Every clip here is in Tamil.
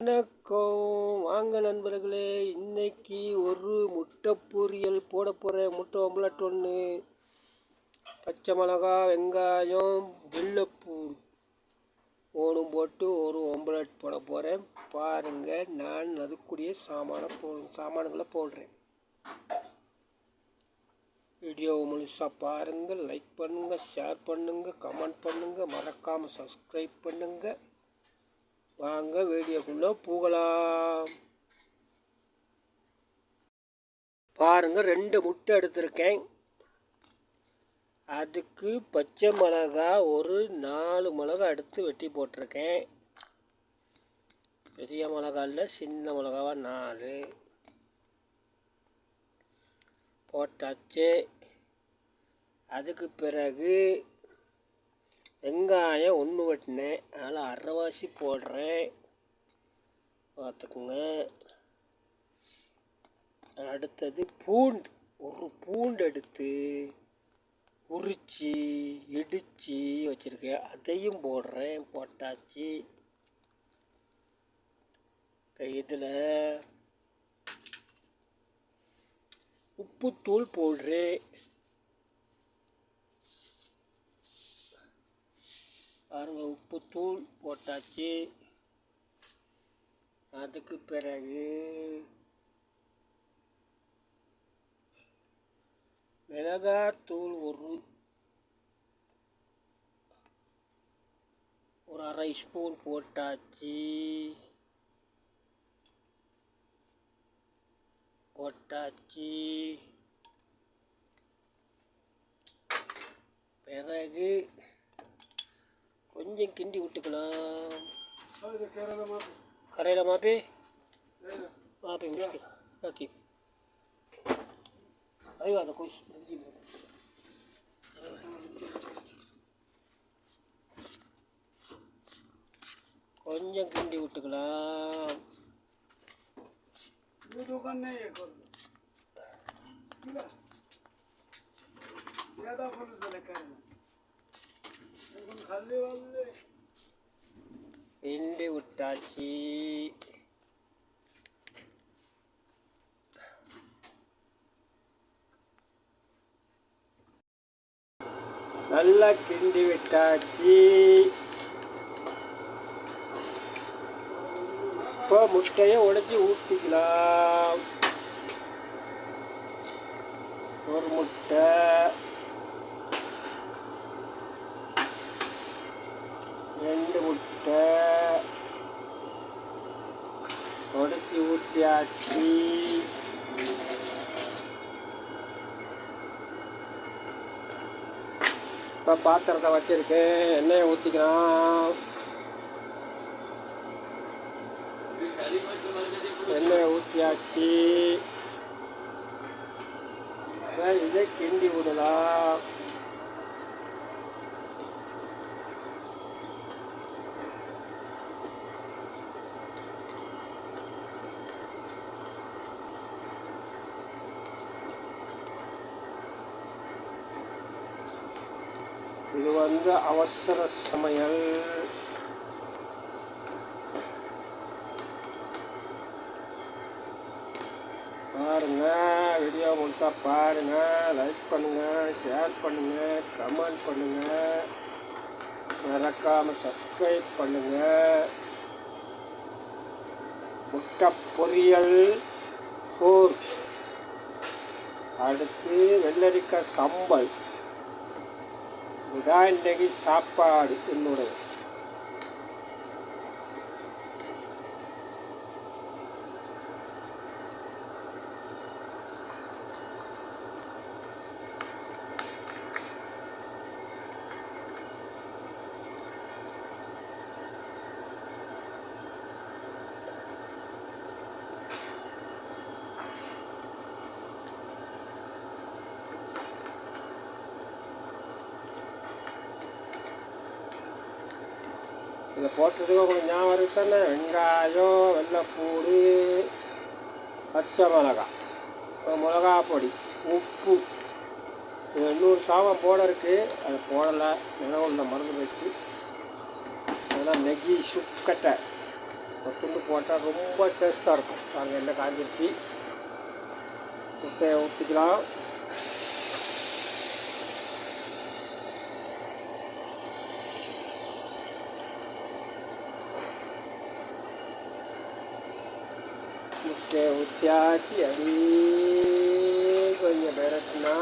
வணக்கம். வாங்க நண்பர்களே இன்னைக்கு ஒரு முட்டை பொரியல் போட போகிறேன் முட்டை ஒம்பலட் ஒன்று பச்சை மிளகா வெங்காயம் வெள்ளைப்பூ ஓணும் போட்டு ஒரு ஒம்பலட் போட போகிறேன் பாருங்கள் நான் அதுக்குரிய சாமான போ சாமான்களை போடுறேன். வீடியோவை முழுசாக பாருங்கள் லைக் பண்ணுங்கள் ஷேர் பண்ணுங்கள் கமெண்ட் பண்ணுங்கள் மறக்காமல் சப்ஸ்கிரைப் பண்ணுங்கள் வாங்க வீடியோக்குள்ளே போகலாம். பாருங்க ரெண்டு முட்டை எடுத்திருக்கேன். அதுக்கு பச்சை மிளகா ஒரு நாலு மிளகா எடுத்து வெட்டி போட்டிருக்கேன். பெரிய மிளகா இல்லை சின்ன மிளகாவா நாலு. போட்டாச்சு. அதுக்கு பிறகு வெங்காயம் ஒன்று வெட்டினேன். அதில் அரைவாசி போடுறேன். பார்த்துக்குங்க. அடுத்தது பூண்டு. ஒரு பூண்டு எடுத்து உரித்து இடித்து வச்சுருக்கேன். அதையும் போடுறேன். போட்டாச்சு. இதில் உப்புத்தூள் போடுறேன். பாருங்கள் உப்புத்தூள் போட்டாச்சு. அதுக்கு பிறகு மிளகாத்தூள் ஒரு ஒரு அரை ஸ்பூன் போட்டாச்சு. போட்டாச்சு. பிறகு கொஞ்சம் கிண்டி விட்டுக்கலாம். கரையில மாப்பி. மாப்பி முஷ்கில் ஓகே. ஐயோ அந்த கொய்ஸ் கொஞ்சம் கிண்டி விட்டுக்கலாம். ஏதா பொருள் சொல்ல காரணம் खाली वाले கிண்டி விட்டாச்சு. நல்லா கிண்டி விட்டாச்சு. இப்போ முட்டையை உடைச்சி ஊற்றிக்கலாம் ஒரு முட்டை. ரெண்டு முட்டை. உடைச்சி ஊற்றியாச்சு இப்போ பாத்திரத்தை வச்சுருக்கேன் எண்ணெயை ஊற்றிக்கலாம் எண்ணெயை ஊற்றியாச்சு இதை கிண்டி விடலாம் இது வந்து அவசர சமையல். பாருங்க வீடியோ முழுசா பாருங்க லைக் பண்ணுங்க ஷேர் பண்ணுங்க கமெண்ட் பண்ணுங்க. மறக்காம சப்ஸ்கிரைப் பண்ணுங்க. முட்டை பொரியல் சோர் அடுத்து வெள்ளரிக்காய் சம்பல். இதான் சாப்பாடு என்னுடைய அதை போட்டதுக்கு உங்களுக்கு ஞாபகம் இருக்கு தானே வெங்காயம் வெள்ளைப்பூடு பச்சை மிளகா மிளகா பொடி உப்பு. இது இன்னொரு சாதம் போட இருக்குது அது போடலை. நிலவுள்ள மருந்து வச்சு அதெல்லாம் நெகி சுக்கட்டை. ஒரு துண்டு போட்டால் ரொம்ப டேஸ்ட்டாக இருக்கும். பாருங்கள் எண்ணெய் காஞ்சிருச்சு. முட்டையை ஊற்றிக்கலாம் முட்டையை ஊற்றியாச்சு அப்படியே கொஞ்சம் பெரட்டினா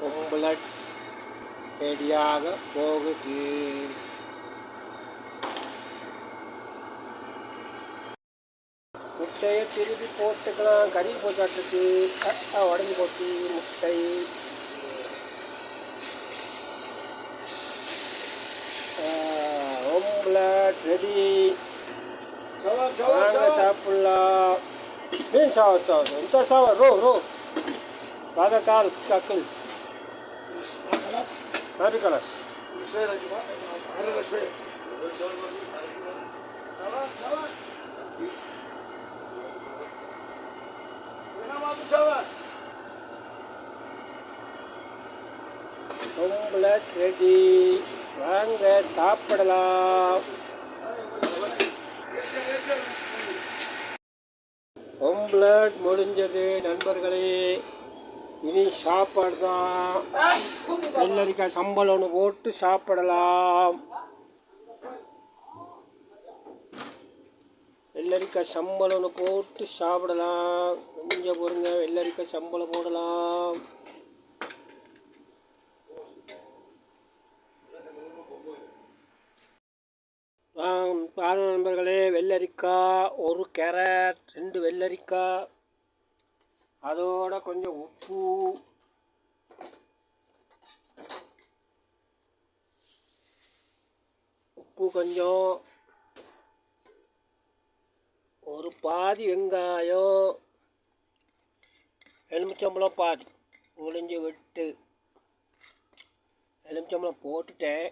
பொம்பளட் ரெடியாக போகுது. ಮುಕ್ತಾಯ ತಿರುಗಿ ಪೋಸ್ಟ್ಗಳ ಗಡಿ ಬೋಜಾಕತಿ ಕಟ್ಟ ಒಡಗಿ ಬೋಟಿ ಮುಕ್ತಾಯ ಒಮ್ಲಾಟ್ ರೆಡಿ ಸಾಪುಳ್ಳ ಏನು ಸಾವ ಸಾವ ಎಂತ ಸಾವ ರೋ ರೋ ಬಾದ ಕಾಲ್ ಕಕಿಲ್ ಹರಿ ಕಲಸ್ ಹರಿ ಕಲಸ್ ஓம்லெட் ரெடி வாங்க சாப்பிடலாம். ஓம்லெட் முடிஞ்சது நண்பர்களே. இனி சாப்பாடு தான் வெள்ளரிக்காய் சம்பளம் ஒன்று போட்டு சாப்பிடலாம். வெள்ளரிக்காய் சம்பளம் ஒன்று போட்டு சாப்பிடலாம். கொஞ்சம் பொருங்க வெள்ளரிக்காய் சம்பளம் போடலாம். ஆ, பாருங்க நண்பர்களே வெள்ளரிக்காய் ஒரு கேரட் ரெண்டு வெள்ளரிக்காய் அதோட கொஞ்சம் உப்பு. உப்பு கொஞ்சம் ஒரு பாதி வெங்காயம் எலுமிச்சம்பழம் பாதி உளிஞ்சு விட்டு எலுமிச்சம்பழம் போட்டுட்டேன்.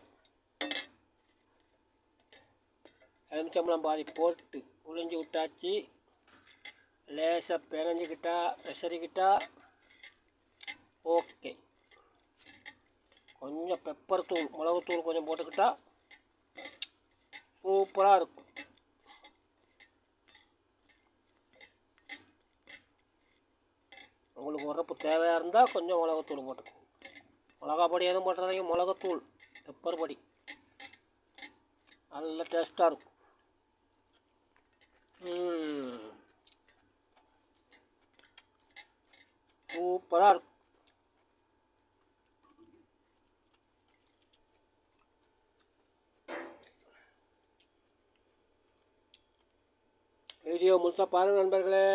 எலுமிச்சம்பழம் பாதி போட்டு உளிஞ்சு விட்டாச்சு. லேசாக பிணைஞ்சிக்கிட்டா பிசறிக்கிட்டா ஓகே. கொஞ்சம் பெப்பர் தூள் மிளகுத்தூள் கொஞ்சம் போட்டுக்கிட்டா சூப்பராக இருக்கும். உங்களுக்கு உரப்பு தேவையாக இருந்தால் கொஞ்சம் மிளகாத்தூள் போட்டுக்கோங்க மிளகா பொடி எதுவும் போட்டுறீங்க மிளகாத்தூள் பெப்பர் பொடி. நல்ல டேஸ்ட்டாக இருக்கும். சூப்பராக இருக்கும். வீடியோ முழுசாக பாருங்கள் நண்பர்களே.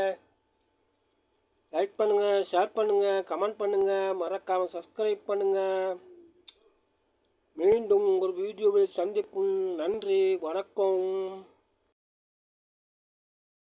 லைக் பண்ணுங்கள் ஷேர் பண்ணுங்கள் கமெண்ட் பண்ணுங்கள் மறக்காமல் சப்ஸ்கிரைப் பண்ணுங்கள் மீண்டும் ஒரு வீடியோவில் சந்திப்போம். நன்றி வணக்கம்.